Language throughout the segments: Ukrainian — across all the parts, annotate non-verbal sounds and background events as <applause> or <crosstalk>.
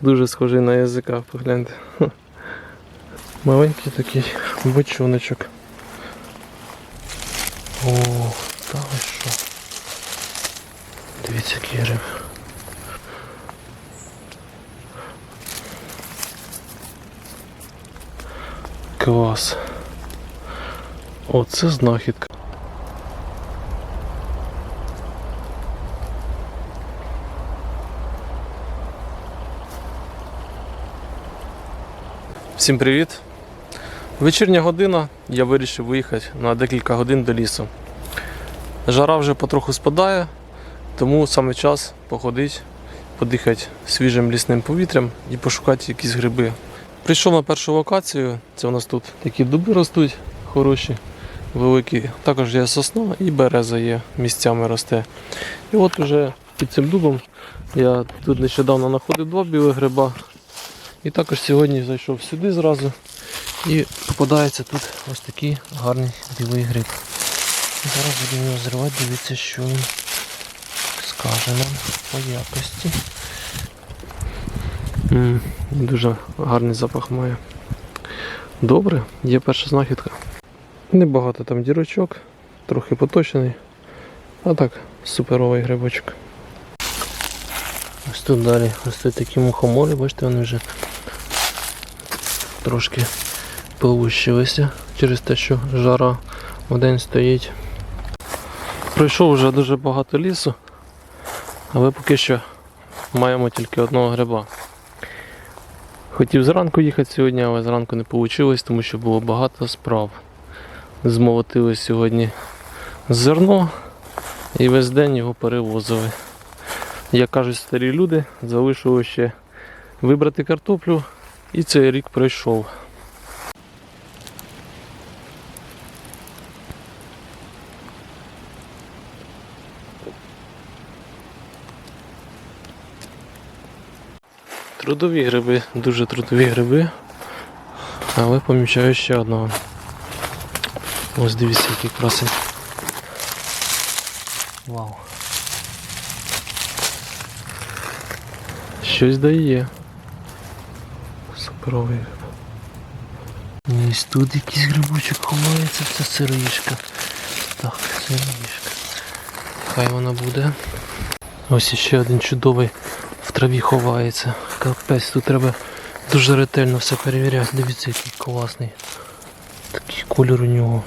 Дуже схожий на язика, погляньте. <laughs> Маленький такий бочоночок. О, та що? Дивіться, який. Клас. Оце знахідка. Всім привіт! Вечірня година, я вирішив виїхати на декілька годин до лісу. Жара вже потроху спадає, тому саме час походити, подихати свіжим лісним повітрям і пошукати якісь гриби. Прийшов на першу локацію, це у нас тут такі дуби ростуть хороші, великі. Також є сосна і береза є, місцями росте. І от уже під цим дубом я тут нещодавно знаходив два білих гриба. І також сьогодні зайшов сюди зразу і попадається тут ось такий гарний білий гриб. Зараз будемо його зривати, дивіться, що він скаже нам по якості. М, Дуже гарний запах має. Добре, є перша знахідка. Небагато там дірочок, трохи поточений. А так, суперовий грибочок. Ось тут далі ростуть такі мухомори, бачите, вони вже трошки полущилися через те, що жара в день стоїть. Пройшов вже дуже багато лісу, але поки що маємо тільки одного гриба. Хотів зранку їхати сьогодні, але зранку не вийшло, тому що було багато справ. Змолотили сьогодні зерно і весь день його перевозили. Як кажуть старі люди, залишилося ще вибрати картоплю і цей рік пройшов. Трудові гриби, дуже трудові гриби, але помічаю ще одного. Ось дивіться, який красень. Вау. Щось дає. Гриб. Ну, Ось тут якийсь грибочок ховається, це сироїшка. Так, сироїшка. Хай вона буде. Ось іще один чудовий в траві ховається. Капець, тут треба дуже ретельно все перевіряти. Дивіться, який класний. Такий колір у нього.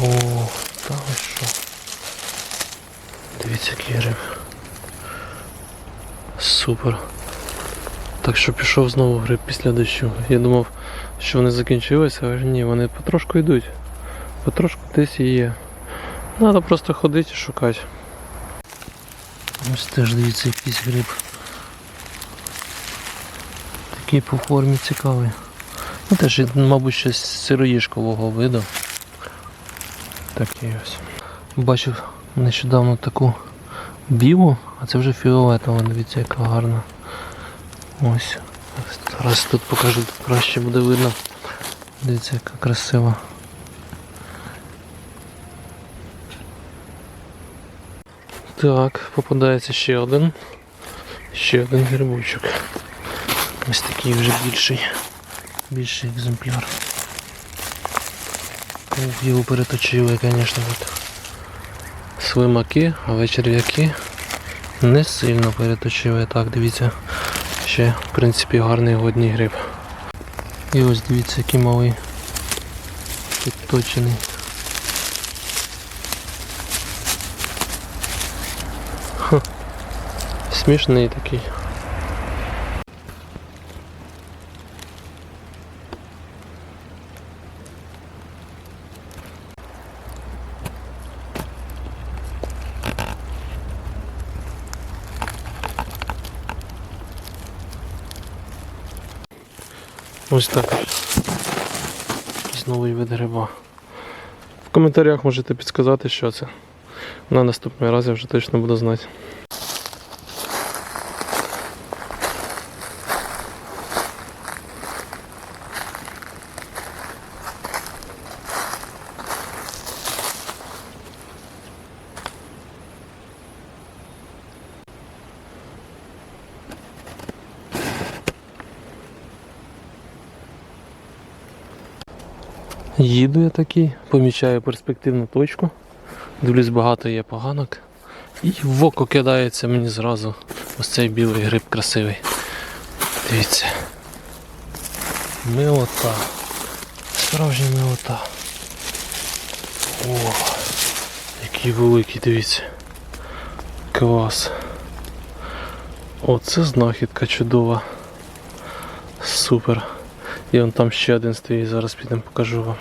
О, та що. Дивіться, який гриб. Супер. Так що пішов знову гриб після дощу. Я думав, що вони закінчилися, але ні, вони потрошку йдуть. Потрошку десь і є. Треба просто ходити і шукати. Ось теж дивіться якийсь гриб. Такий по формі цікавий. Ну теж, мабуть, щось сироїшкового виду. Такий ось. Бачив нещодавно таку білу, а це вже фіолетова, дивіться, яка гарна. Ось. Зараз тут покажу, тут краще буде видно. Дивіться, яка красива. Так, попадається ще один. Ще один грибочок. Ось такий вже більший. Більший екземпляр. Ух, Його переточили, звісно, тут. Слимаки, але черв'яки не сильно переточили. Так, дивіться, ще в принципі гарний годний гриб. І ось дивіться, який малий підточений. Ха. Смішний такий. Ось так. Якийсь новий вид гриба. В коментарях можете підказати, що це. На наступний раз я вже точно буду знати. Їду я такий, помічаю перспективну точку. Дивлюсь, багато є поганок. І в око кидається мені зразу ось цей білий гриб красивий. Дивіться. Милота. Справжня милота. О, який великий, дивіться. Клас. Оце знахідка чудова. Супер. І он там ще один стоїть, зараз підемо покажу вам.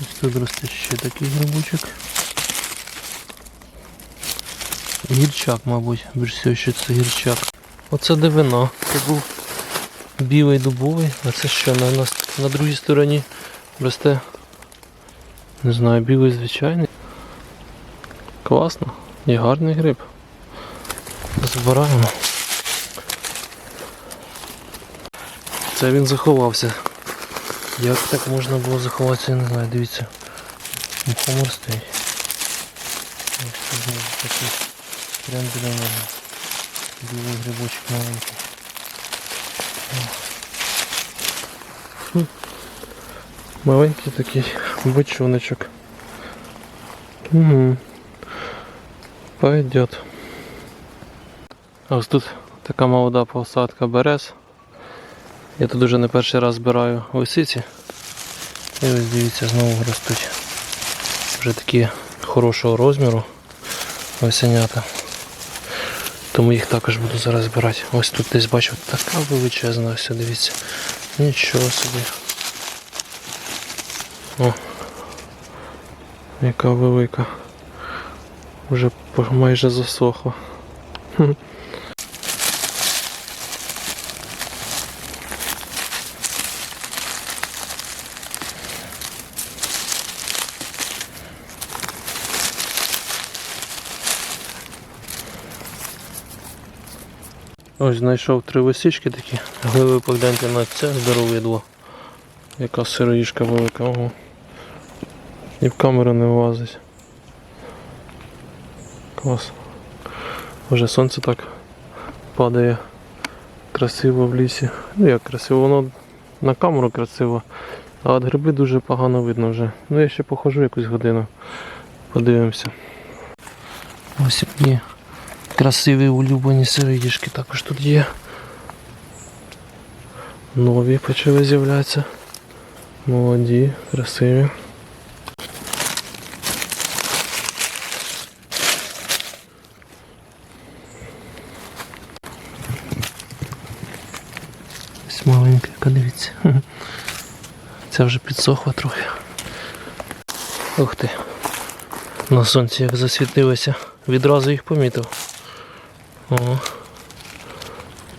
Ось тут росте ще такий грибочок. Гірчак, мабуть, більш всього, що це гірчак. Оце дивина. Це був білий дубовий, а це що на, на, на другій стороні росте. Не знаю, білий звичайний. Класно. І гарний гриб. Збираємо. Це він заховався. Як так можна було заховатися, я не знаю, дивіться. Мухомор стоїть. Ось тут знову такий. Прям біля мене. Білий грибочок маленький. О. Хм. Маленький такий бочоночок. Угу. Пойдет. А ось тут така молода посадка берез. Я тут уже не перший раз збираю лисиці. І ось дивіться, знову ростуть. Вже такі хорошого розміру осенята. Тому їх також буду зараз збирати. Ось тут десь бачу така величезна, ось дивіться. Нічого собі. О, яка велика. Вже майже засохла. Ось знайшов три лисички такі. Гливи погляньте на це здоровидло. Яка сироїшка велика. Ого. І в камеру не влазить. Клас. Вже сонце так падає красиво в лісі. Ну як красиво, воно на камеру красиво, а от гриби дуже погано видно вже. Ну я ще похожу якусь годину. Подивимося. Ось які красиві улюблені сироїшки також тут є. Нові почали з'являтися. Молоді, красиві. Ось маленька, дивіться. <laughs> Це вже підсохла трохи. Ух ти. На сонці як засвітилося. Відразу їх помітив. О.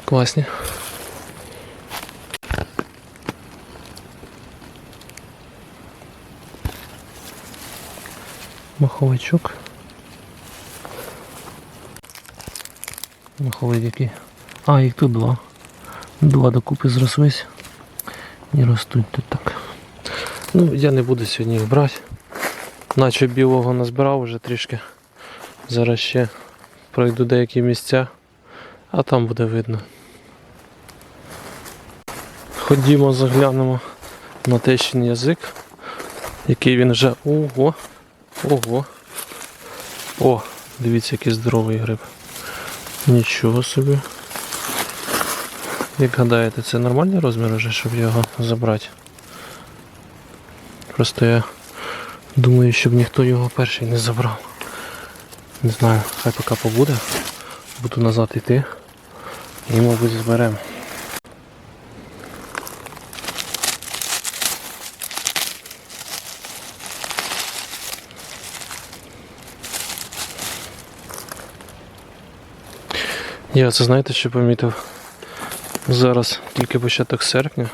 Класні. Маховичок. Маховик який. А, їх тут два. Два докупи зрослись. І ростуть тут так. Ну, я не буду сьогодні їх брати. Наче білого назбирав вже трішки. Зараз ще пройду деякі місця, а там буде видно. Ходімо, заглянемо на тещин язик, який він вже. Ого! Ого! О, дивіться, який здоровий гриб. Нічого собі. Як гадаєте, це нормальний розмір вже, щоб його забрати? Просто я думаю, щоб ніхто його перший не забрав. Не знаю, хай поки побуде. Буду назад йти. І, мабуть, зберемо. Я це знаєте, що помітив? Зараз тільки початок серпня.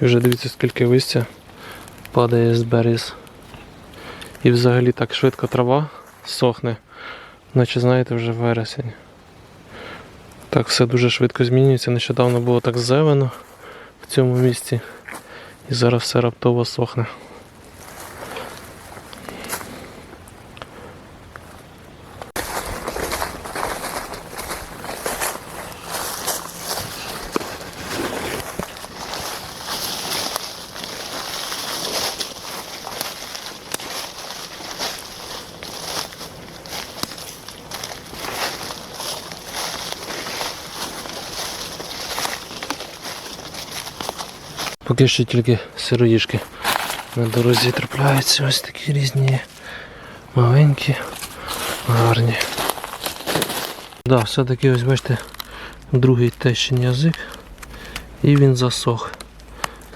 І вже дивіться, скільки листя падає з берез. І взагалі так швидко трава сохне, наче знаєте, вже вересень. Так все дуже швидко змінюється. Нещодавно було так зелено в цьому місці. І зараз все раптово сохне. Поки що тільки сироїшки на дорозі трапляються. Ось такі різні. Маленькі, гарні. Да, все-таки ось бачите, другий тещин язик. І він засох.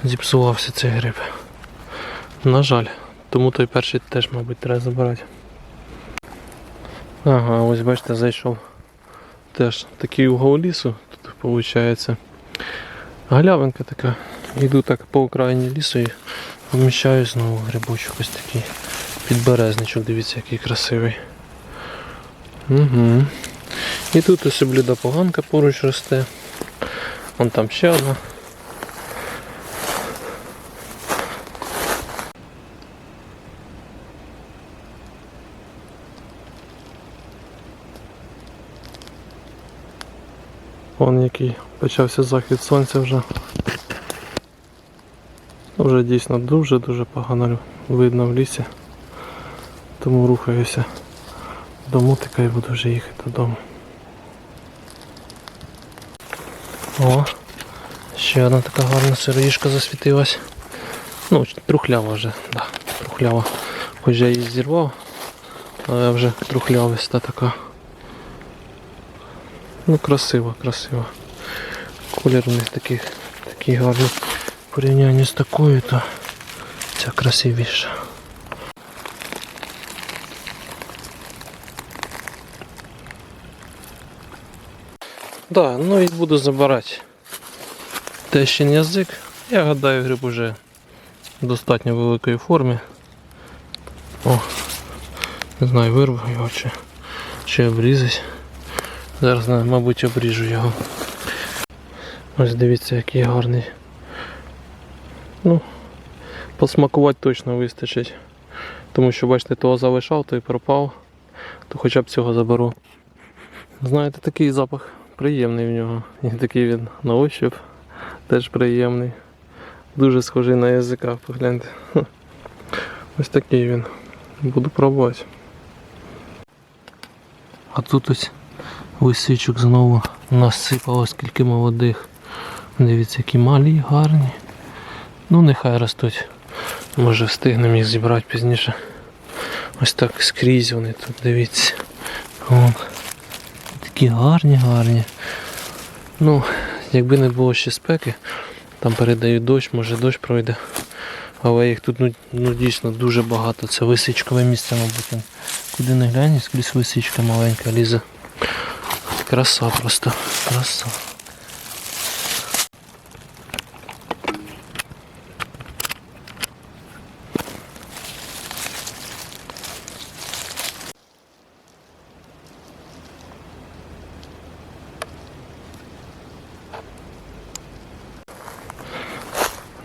Зіпсувався цей гриб. На жаль, тому той перший теж, мабуть, треба забирати. Ага, ось бачите, зайшов теж такий угол лісу, тут виходить. Галявинка така. Йду так по окраїні лісу і поміщаю знову грибочок ось такий підберезничок, дивіться, який красивий. Угу. І тут ось бліда поганка поруч росте. Вон там ще одна. Вон який почався захід сонця вже. Вже дійсно дуже-дуже погано видно в лісі. Тому рухаюся до мутика і буду вже їхати додому. О, ще одна така гарна сироїшка засвітилась. Ну, трухлява вже, да, трухлява. Хоч я її зірвав, але вже трухлявиста така. Ну, красиво, красиво. Колір у них такий, такий гарний. Порівнянні з такою, то ця красивіша. Да, ну і буду забирати тещин язик. Я гадаю, гриб уже в достатньо великої формі. О, не знаю, вирву його чи, чи обрізать. Зараз, мабуть, обріжу його. Ось дивіться, який гарний. Ну, посмакувати точно вистачить. Тому що, бачите, того залишав, той пропав, то хоча б цього заберу. Знаєте, такий запах приємний в нього. І такий він на ощуп теж приємний. Дуже схожий на язика, погляньте. Ось такий він. Буду пробувати. А тут ось лисичок знову насипало скільки молодих. Дивіться, які малі, гарні. Ну нехай ростуть. Може встигнемо їх зібрати пізніше. Ось так скрізь вони тут, дивіться. Вон. Такі гарні, гарні. Ну, якби не було ще спеки, там передають дощ, може дощ пройде. Але їх тут ну, ну дійсно дуже багато. Це висичкове місце, мабуть. Куди не глянь, скрізь висичка маленька лізе. Краса просто. Краса.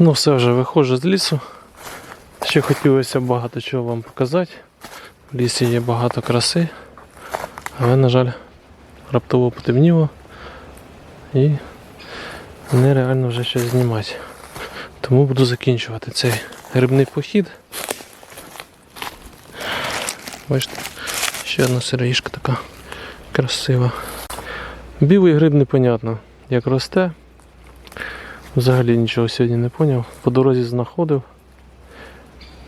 Ну все вже виходжу з лісу. Ще хотілося багато чого вам показати. В лісі є багато краси, але, на жаль, раптово потемніло і нереально вже щось знімати. Тому буду закінчувати цей грибний похід. Бачите, ще одна сироїшка така красива. Білий гриб непонятно, як росте. Взагалі нічого сьогодні не зрозумів. По дорозі знаходив,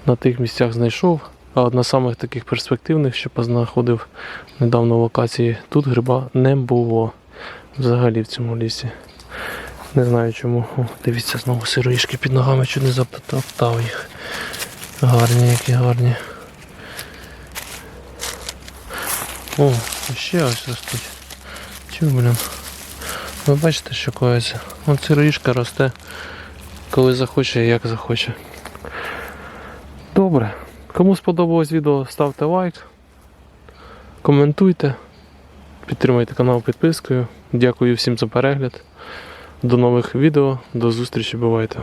на тих місцях знайшов, а от на самих таких перспективних, що познаходив недавно локації, тут гриба не було взагалі в цьому лісі. Не знаю чому. О, дивіться, знову сироїшки під ногами, чуть не затоптав їх. Гарні, які гарні. О, ще ось ростуть. Чу, блін. Ви бачите, що коїться? От сироїшка росте, коли захоче і як захоче. Добре. Кому сподобалось відео, ставте лайк, коментуйте, підтримуйте канал підпискою. Дякую всім за перегляд. До нових відео, до зустрічі, бувайте.